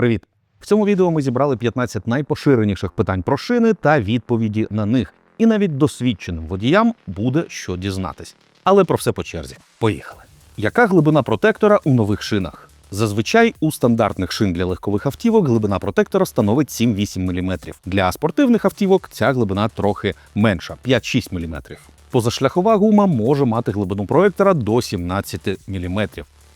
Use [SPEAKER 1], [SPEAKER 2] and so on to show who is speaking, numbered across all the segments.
[SPEAKER 1] Привіт! В цьому відео ми зібрали 15 найпоширеніших питань про шини та відповіді на них. І навіть досвідченим водіям буде що дізнатись. Але про все по черзі. Поїхали. Яка глибина протектора у нових шинах? Зазвичай у стандартних шин для легкових автівок глибина протектора становить 7-8 мм. Для спортивних автівок ця глибина трохи менша 5-6 мм. Позашляхова гума може мати глибину проектора до 17 мм.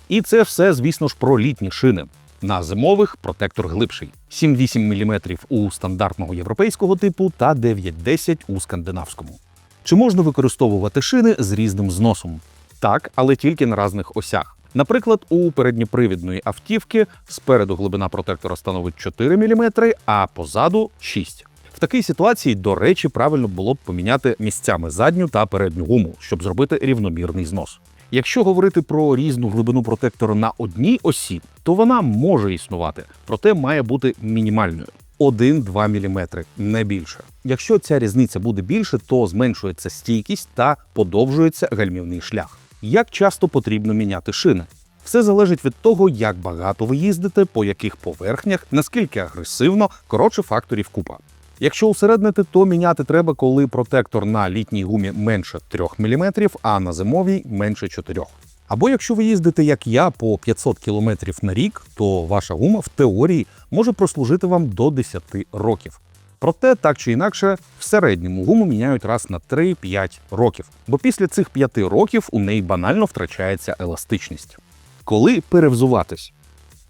[SPEAKER 1] І це все, звісно ж, про літні шини. На зимових протектор глибший 7-8 мм у стандартного європейського типу та 9-10 у скандинавському. Чи можна використовувати шини з різним зносом? Так, але тільки на різних осях. Наприклад, у передньопривідної автівки спереду глибина протектора становить 4 мм, а позаду 6 в такій ситуації, до речі, правильно було б поміняти місцями задню та передню гуму, щоб зробити рівномірний знос. Якщо говорити про різну глибину протектора на одній осі, то вона може існувати, проте має бути мінімальною 1-2 мм, не більше. Якщо ця різниця буде більше, то зменшується стійкість та подовжується гальмівний шлях. Як часто потрібно міняти шини? Все залежить від того, як багато ви їздите, по яких поверхнях, наскільки агресивно, коротше факторів купа. Якщо усереднити, то міняти треба, коли протектор на літній гумі менше 3 мм, а на зимовій менше 4. Або якщо ви їздите, як я, по 500 км на рік, то ваша гума в теорії може прослужити вам до 10 років. Проте, так чи інакше, в середньому гуму міняють раз на 3-5 років, бо після цих 5 років у неї банально втрачається еластичність. Коли перевзуватись?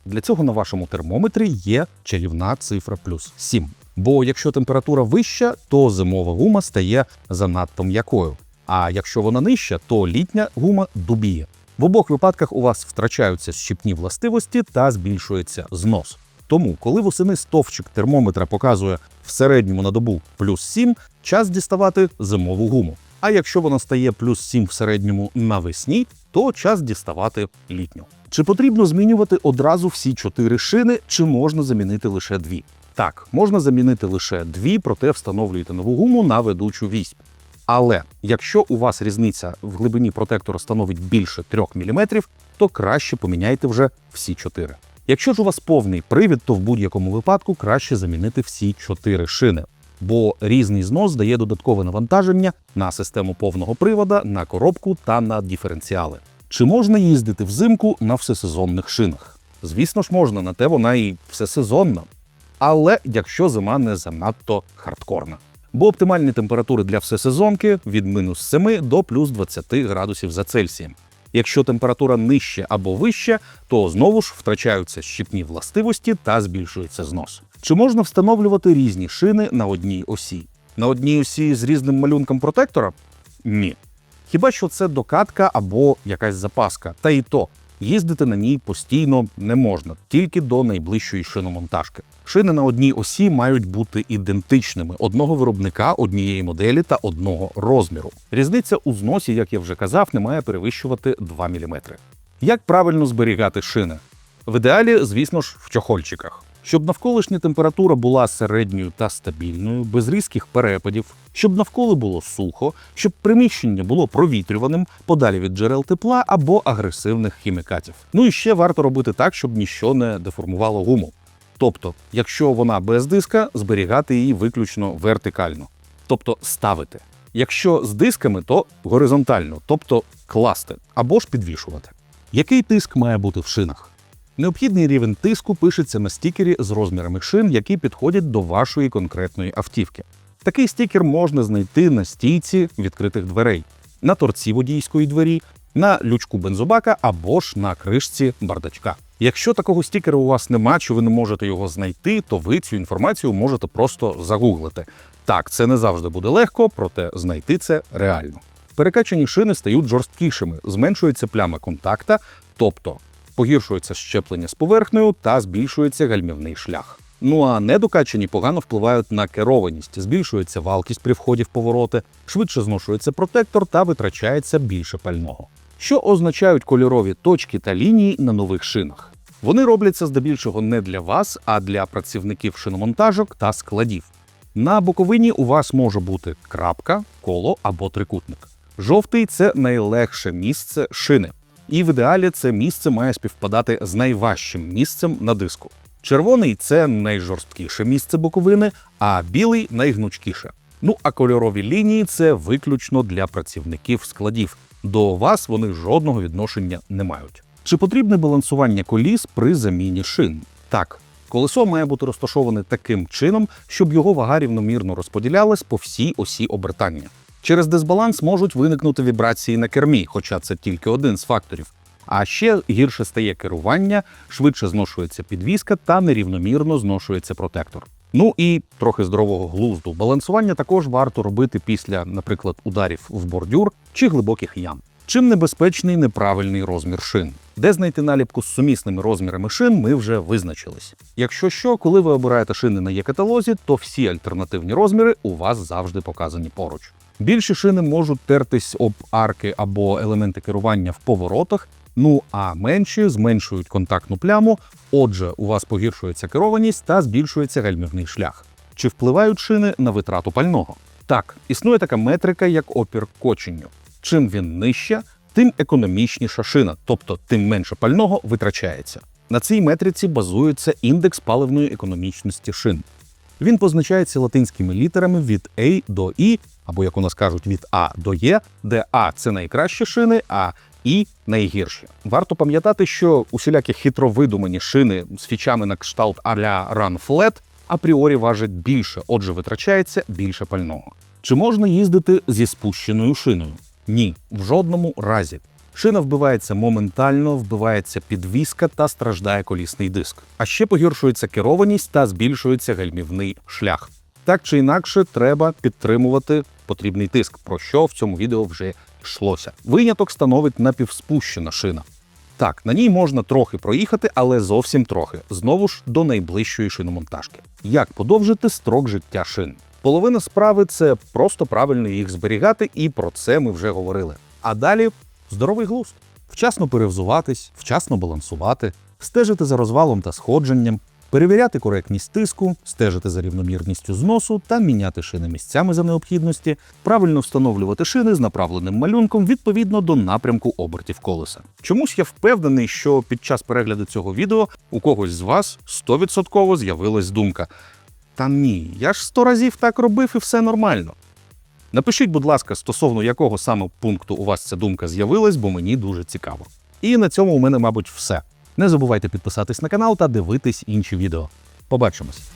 [SPEAKER 1] Для цього на вашому термометрі є чарівна цифра плюс 7. Бо якщо температура вища, то зимова гума стає занадто м'якою. А якщо вона нижча, то літня гума дубіє. В обох випадках у вас втрачаються щіпні властивості та збільшується знос. Тому, коли восени стовпчик термометра показує в середньому на добу плюс 7, час діставати зимову гуму. А якщо вона стає плюс 7 в середньому навесні, то час діставати літню. Чи потрібно змінювати одразу всі чотири шини, чи можна замінити лише дві? Так, можна замінити лише дві, проте встановлюєте нову гуму на ведучу вісь. Але якщо у вас різниця в глибині протектора становить більше 3 мм, то краще поміняйте вже всі чотири. Якщо ж у вас повний привід, то в будь-якому випадку краще замінити всі чотири шини, бо різний знос дає додаткове навантаження на систему повного привода, на коробку та на диференціали. Чи можна їздити взимку на всесезонних шинах? Звісно ж, можна, на те вона і всесезонна. Але якщо зима не занадто хардкорна. Бо оптимальні температури для всесезонки від мінус 7 до плюс 20 градусів за Цельсієм. Якщо температура нижча або вища, то знову ж втрачаються щіпні властивості та збільшується знос. Чи можна встановлювати різні шини на одній осі? На одній осі з різним малюнком протектора? Ні. Хіба що це докатка або якась запаска, та і то їздити на ній постійно не можна, тільки до найближчої шиномонтажки. Шини на одній осі мають бути ідентичними одного виробника, однієї моделі та одного розміру. Різниця у зносі, як я вже казав, не має перевищувати 2 мм. Як правильно зберігати шини? В ідеалі, звісно ж, в чохольчиках. Щоб навколишня температура була середньою та стабільною, без різких перепадів, щоб навколо було сухо, щоб приміщення було провітрюваним, подалі від джерел тепла або агресивних хімікатів. Ну і ще варто робити так, щоб ніщо не деформувало гуму. Тобто, якщо вона без диска, зберігати її виключно вертикально, тобто ставити. Якщо з дисками, то горизонтально, тобто класти або ж підвішувати. Який тиск має бути в шинах? Необхідний рівень тиску пишеться на стікері з розмірами шин, які підходять до вашої конкретної автівки. Такий стікер можна знайти на стійці відкритих дверей, на торці водійської двері, на лючку бензобака або ж на кришці бардачка. Якщо такого стікера у вас нема, чи ви не можете його знайти, то ви цю інформацію можете просто загуглити. Так, це не завжди буде легко, проте знайти це реально. Перекачані шини стають жорсткішими, зменшується пляма контакта, тобто погіршується щеплення з поверхнею та збільшується гальмівний шлях. Ну а недокачані погано впливають на керованість, збільшується валкість при вході в повороти, швидше зношується протектор та витрачається більше пального. Що означають кольорові точки та лінії на нових шинах? Вони робляться здебільшого не для вас, а для працівників шиномонтажок та складів. На боковині у вас може бути крапка, коло або трикутник. Жовтий це найлегше місце шини. І в ідеалі це місце має співпадати з найважчим місцем на диску. Червоний це найжорсткіше місце боковини, а білий найгнучкіше. Ну а кольорові лінії це виключно для працівників складів. До вас вони жодного відношення не мають. Чи потрібне балансування коліс при заміні шин? Так, колесо має бути розташоване таким чином, щоб його вага рівномірно розподілялась по всій осі обертання. Через дисбаланс можуть виникнути вібрації на кермі, хоча це тільки один з факторів. А ще гірше стає керування, швидше зношується підвіска та нерівномірно зношується протектор. Ну і трохи здорового глузду. Балансування також варто робити після, наприклад, ударів в бордюр чи глибоких ям. Чим небезпечний неправильний розмір шин? Де знайти наліпку з сумісними розмірами шин, ми вже визначились. Якщо що, коли ви обираєте шини на є-каталозі, то всі альтернативні розміри у вас завжди показані поруч. Більші шини можуть тертись об арки або елементи керування в поворотах, ну а менші зменшують контактну пляму. Отже, у вас погіршується керованість та збільшується гальмівний шлях. Чи впливають шини на витрату пального? Так, існує така метрика, як опір коченню. Чим він нижче, тим економічніша шина, тобто тим менше пального витрачається. На цій метриці базується індекс паливної економічності шин. Він позначається латинськими літерами від A до I, або як у нас кажуть, від А до Є, де А це найкращі шини, а І найгірші. Варто пам'ятати, що усілякі хитро видумані шини з фічами на кшталт а-ля Run Flat апріорі важать більше, отже, витрачається більше пального. Чи можна їздити зі спущеною шиною? Ні, в жодному разі. Шина вбивається моментально, вбивається підвіска та страждає колісний диск. А ще погіршується керованість та збільшується гальмівний шлях. Так чи інакше, треба підтримувати потрібний тиск, про що в цьому відео вже йшлося. Виняток становить напівспущена шина. Так, на ній можна трохи проїхати, але зовсім трохи. Знову ж до найближчої шиномонтажки. Як подовжити строк життя шин? Половина справи це просто правильно їх зберігати, і про це ми вже говорили. А далі здоровий глузд. Вчасно перевзуватись, вчасно балансувати, стежити за розвалом та сходженням, перевіряти коректність тиску, стежити за рівномірністю зносу та міняти шини місцями за необхідності, правильно встановлювати шини з направленим малюнком відповідно до напрямку обертів колеса. Чомусь я впевнений, що під час перегляду цього відео у когось з вас 100% з'явилась думка. Та ні, я ж сто разів так робив і все нормально. Напишіть, будь ласка, стосовно якого саме пункту у вас ця думка з'явилась, бо мені дуже цікаво. І на цьому у мене, мабуть, все. Не забувайте підписатись на канал та дивитись інші відео. Побачимось!